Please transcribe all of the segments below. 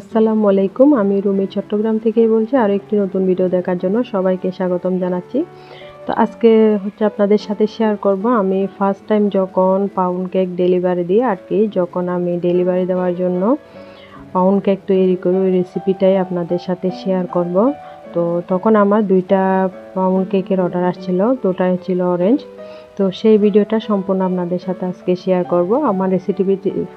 আসসালামু আলাইকুম। আমি রুমি চট্টগ্রাম থেকেই বলছি আরও একটি নতুন ভিডিও দেখার জন্য সবাইকে স্বাগতম জানাচ্ছি। তো আজকে হচ্ছে আপনাদের সাথে শেয়ার করব আমি ফার্স্ট টাইম যখন পাউন্ড কেক ডেলিভারি দিই, আর কি যখন আমি ডেলিভারি দেওয়ার জন্য পাউন্ড কেক তৈরি করি, ওই রেসিপিটাই আপনাদের সাথে শেয়ার করব। তো তখন আমার দুইটা পাউন্ড কেকের অর্ডার আসছিল, দুটাই ছিল অরেঞ্জ তো সেই ভিডিওটা সম্পূর্ণ আপনাদের সাথে আজকে শেয়ার করব। আমার রেসিপি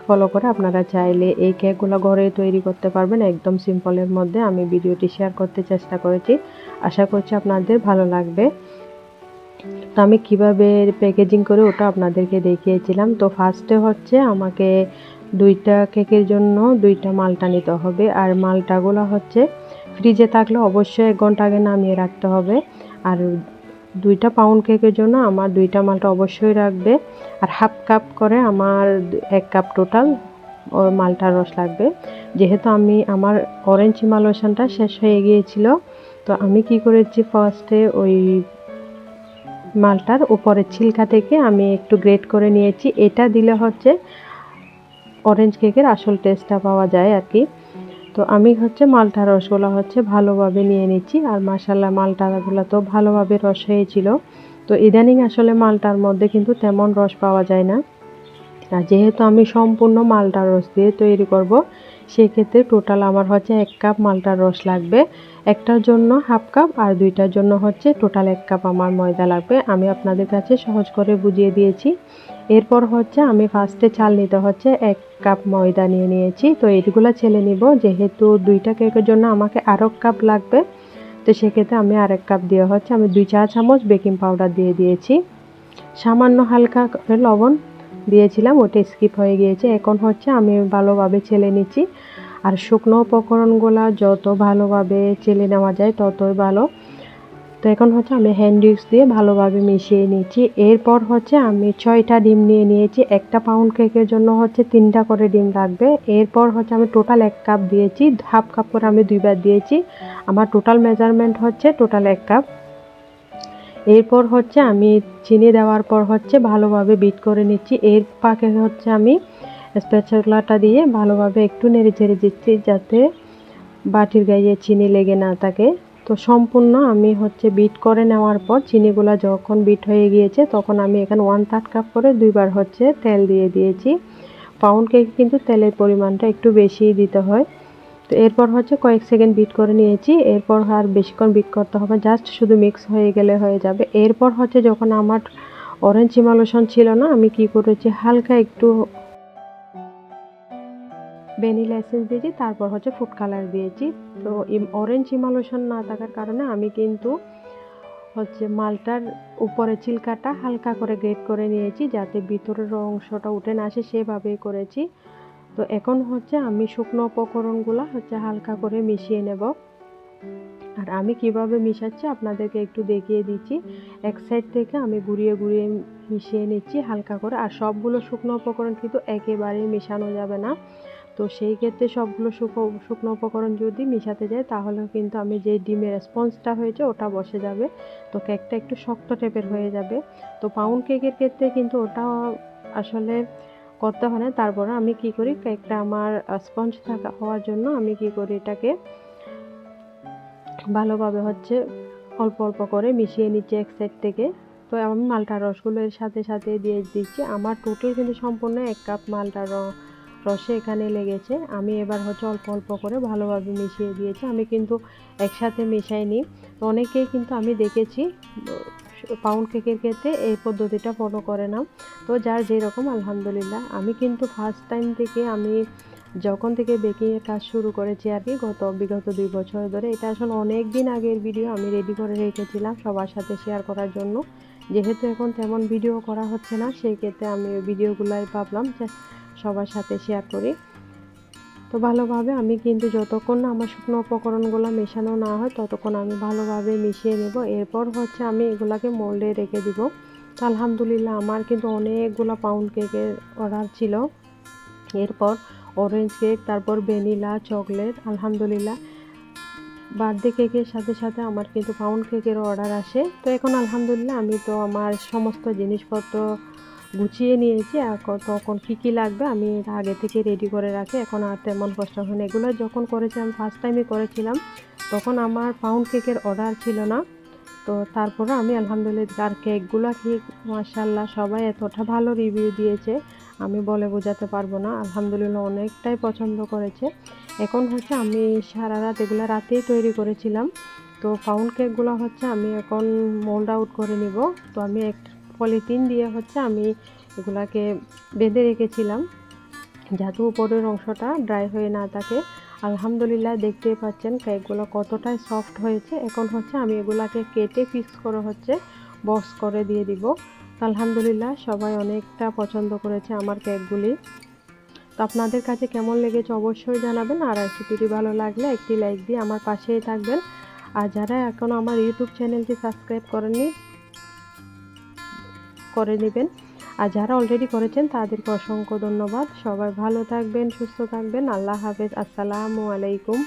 ফলো করে আপনারা চাইলে এই কেকগুলো ঘরে তৈরি করতে পারবেন। একদম সিম্পলের মধ্যে আমি ভিডিওটি শেয়ার করতে চেষ্টা করেছি। আশা করছি আপনাদের ভালো লাগবে। তো আমি কীভাবে প্যাকেজিং করে ওটা আপনাদেরকে দেখিয়েছিলাম। তো ফার্স্টে হচ্ছে আমাকে দুইটা কেকের জন্য দুইটা মালটা নিতে হবে। আর মালটাগুলো হচ্ছে ফ্রিজে থাকলে অবশ্যই এক ঘণ্টা আগে নামিয়ে রাখতে হবে। আর দুইটা পাউন্ড কেকের জন্য আমার দুইটা মালটা অবশ্যই রাখবে। আর হাফ কাপ করে আমার এক কাপ টোটাল মালটার রস লাগবে। যেহেতু আমি, আমার অরেঞ্জ হিমালয়েশনটা শেষ হয়ে গিয়েছিল, তো আমি কি করেছি ফার্স্টে ওই মালটার উপরের ছিলকা থেকে আমি একটু গ্রেট করে নিয়েছি। এটা দিলে হচ্ছে অরেঞ্জ কেকের আসল টেস্টটা পাওয়া যায় আর কি। তো আমি হচ্ছে মালটা রসগোলা হচ্ছে ভালোভাবে নিয়ে নিচ্ছি। আর মাসাল্লাহ মালটাগুলো তো ভালোভাবে রস হয়েছিল। তো ইদানিং আসলে মালটার মধ্যে কিন্তু তেমন রস পাওয়া যায় না। আর যেহেতু আমি সম্পূর্ণ মালটার রস দিয়ে তৈরি করব সেক্ষেত্রে টোটাল আমার হচ্ছে এক কাপ মালটার রস লাগবে। একটার জন্য হাফ কাপ আর দুইটার জন্য হচ্ছে টোটাল এক কাপ আমার ময়দা লাগবে। আমি আপনাদের কাছে সহজ করে বুঝিয়ে দিয়েছি। এরপর হচ্ছে আমি ফার্স্টে চাল নিতে হচ্ছে এক কাপ ময়দা নিয়ে নিয়েছি। তো এইগুলো ছেলে নিব, যেহেতু দুইটা কেকের জন্য আমাকে আরও কাপ লাগবে। তো সেক্ষেত্রে আমি আরেক কাপ দেওয়া হচ্ছে আমি দুই চা চামচ বেকিং পাউডার দিয়ে দিয়েছি। সামান্য হালকা লবণ দিয়েছিলাম, ওটা স্কিপ হয়ে গিয়েছে। এখন হচ্ছে আমি ভালোভাবে ছেলে নিচ্ছি। আর শুকনো উপকরণগুলো যত ভালোভাবে চেলে নেওয়া যায় ততই ভালো। তো এখন হচ্ছে আমি হ্যান্ড উইক্স দিয়ে ভালোভাবে মিশিয়ে নিচ্ছি। এরপর হচ্ছে আমি ছয়টা ডিম নিয়ে নিয়েছি। একটা পাউন্ড কেকের জন্য হচ্ছে তিনটা করে ডিম লাগবে। এরপর হচ্ছে আমি টোটাল এক কাপ দিয়েছি। হাফ কাপ করে আমি দুইবার দিয়েছি। আমার টোটাল মেজারমেন্ট হচ্ছে টোটাল এক কাপ এরপর হচ্ছে আমি চিনি দেওয়ার পর হচ্ছে ভালোভাবে বিট করে নিচ্ছি। এর পাকে হচ্ছে আমি স্প্যাচুলাটা দিয়ে ভালোভাবে একটু নেড়ে ছেড়ে দিচ্ছি যাতে বাটির গায়ে চিনি লেগে না থাকে। তো সম্পূর্ণ আমি হচ্ছে বিট করে নেওয়ার পর চিনিগুলো যখন বিট হয়ে গিয়েছে তখন আমি এখানে ওয়ান থার্ড কাপ করে দুইবার হচ্ছে তেল দিয়ে দিয়েছি। পাউন্ড কেক কিন্তু তেলের পরিমাণটা একটু বেশিই দিতে হয়। তো এরপর হচ্ছে কয়েক সেকেন্ড বিট করে নিয়েছি। এরপর আর বেশিক্ষণ বিট করতে হবে জাস্ট শুধু মিক্স হয়ে গেলে হয়ে যাবে। এরপর হচ্ছে যখন আমার অরেঞ্জ ইমালোশন ছিল না, আমি কি করেছি, হালকা একটু ভ্যানিলা এসেন্স দিয়েছি, তারপর হচ্ছে ফুড কালার দিয়েছি। তো অরেঞ্জ ইমালোশন না থাকার কারণে আমি কিন্তু হচ্ছে মালটার উপরে চিলকাটা হালকা করে গ্রেট করে নিয়েছি, যাতে ভিতরের অংশটা উঠে না আসে সেভাবে করেছি। তো এখন হচ্ছে আমি শুকনো উপকরণগুলো হচ্ছে হালকা করে মিশিয়ে নেব। আর আমি কীভাবে মিশাচ্ছি আপনাদেরকে একটু দেখিয়ে দিচ্ছি। এক সাইড থেকে আমি ঘুরিয়ে ঘুরিয়ে মিশিয়ে নিচ্ছি হালকা করে। আর সবগুলো শুকনো উপকরণ কিন্তু একেবারেই মেশানো যাবে না। তো সেই ক্ষেত্রে সবগুলো শুকনো শুকনো উপকরণ যদি মিশাতে যায় তাহলে কিন্তু আমি যে ডিমের রেসপন্সটা হয়েছে ওটা বসে যাবে। তো কেকটা একটু শক্ত টাইপের হয়ে যাবে। তো পাউন্ড কেকের ক্ষেত্রে কিন্তু ওটা আসলে করতে হয় না। তারপরে আমি কি করি কেকটা আমার স্পঞ্জ থাকা হওয়ার জন্য আমি কি করি, এটাকে ভালোভাবে হচ্ছে অল্প অল্প করে মিশিয়ে নিচ্ছি এক সাইড থেকে। তো আমি মালটা রসগুলো এর সাথে সাথে দিয়ে দিচ্ছি। আমার টোটাল কিন্তু সম্পূর্ণ এক কাপ মালটা রসে এখানে লেগেছে। আমি এবার হচ্ছে অল্প অল্প করে ভালোভাবে মিশিয়ে দিয়েছি। আমি কিন্তু একসাথে মেশাইনি। তো অনেকেই কিন্তু আমি দেখেছি পাউন্ড কেকের ক্ষেত্রে এই পদ্ধতিটা ফলো করে না তো যার যেরকম, আলহামদুলিল্লাহ। আমি কিন্তু ফার্স্ট টাইম থেকে আমি যখন থেকে বেকিংয়ের কাজ শুরু করেছি আর কি, গত বিগত দুই বছর ধরে, এটা আসলে অনেক দিন আগের ভিডিও আমি রেডি করে রেখেছিলাম সবার সাথে শেয়ার করার জন্য। যেহেতু এখন তেমন ভিডিও করা হচ্ছে না, সেই ক্ষেত্রে আমি ভিডিওগুলাই ভাবলাম যে সবার সাথে শেয়ার করি। তো ভালোভাবে আমি কিন্তু যতক্ষণ না আমার শুকনো উপকরণগুলো মেশানো না হয়, ততক্ষণ আমি ভালোভাবে মিশিয়ে নেব। এরপর হচ্ছে আমি এগুলাকে মোল্ডে রেখে দিব। তো আলহামদুলিল্লাহ আমার কিন্তু অনেকগুলো পাউন্ড কেকের অর্ডার ছিল। এরপর অরেঞ্জ কেক তারপর ভ্যানিলা চকলেট আলহামদুলিল্লাহ। বার্থডে কেকের সাথে সাথে আমার কিন্তু পাউন্ড কেকের অর্ডার আসে। তো এখন আলহামদুলিল্লাহ আমি তো আমার সমস্ত জিনিসপত্র গুছিয়ে নিয়েছি এখন তখন কী কী লাগবে আমি আগে থেকে রেডি করে রাখি। এখন আর তেমন কষ্ট হয় না। এগুলো যখন করেছি আমি ফার্স্ট টাইমে করেছিলাম, তখন আমার পাউন্ড কেকের অর্ডার ছিল না। তো তারপরে আমি আলহামদুলিল্লাহ আর কেকগুলো ঠিক মাসাল্লাহ সবাই এতটা ভালো রিভিউ দিয়েছে, আমি বলে বোঝাতে পারব না। আলহামদুলিল্লাহ অনেকটাই পছন্দ করেছে। এখন হচ্ছে আমি সারা রাত এগুলো রাতেই তৈরি করেছিলাম। তো পাউন্ড কেকগুলো হচ্ছে আমি এখন মোল্ড আউট করে নিব। তো আমি এক পলিথিন দিয়ে হচ্ছে আমি এগুলাকে বেঁধে রেখেছিলাম। যাতে উপরের অংশটা ড্রাই হয়ে না থাকে। আলহামদুলিল্লাহ দেখতেই পাচ্ছেন কেকগুলো কতটাই সফট হয়েছে। এখন হচ্ছে আমি এগুলাকে কেটে ফিক্স করে হচ্ছে বক্স করে দিয়ে দিব। আলহামদুলিল্লাহ সবাই অনেকটা পছন্দ করেছে আমার কেকগুলি। তো আপনাদের কাছে কেমন লেগেছে অবশ্যই জানাবেন। আর রেসিপিটি ভালো লাগলে একটি লাইক দিয়ে আমার পাশেই থাকবেন। আর যারা এখনও আমার ইউটিউব চ্যানেলটি সাবস্ক্রাইব করেননি করে নেবেন। আর যারা অলরেডি করেছেন, তাদেরকে অসংখ্য ধন্যবাদ। সবাই ভালো থাকবেন, সুস্থ থাকবেন। আল্লাহ হাফেজ। আসসালামু আলাইকুম।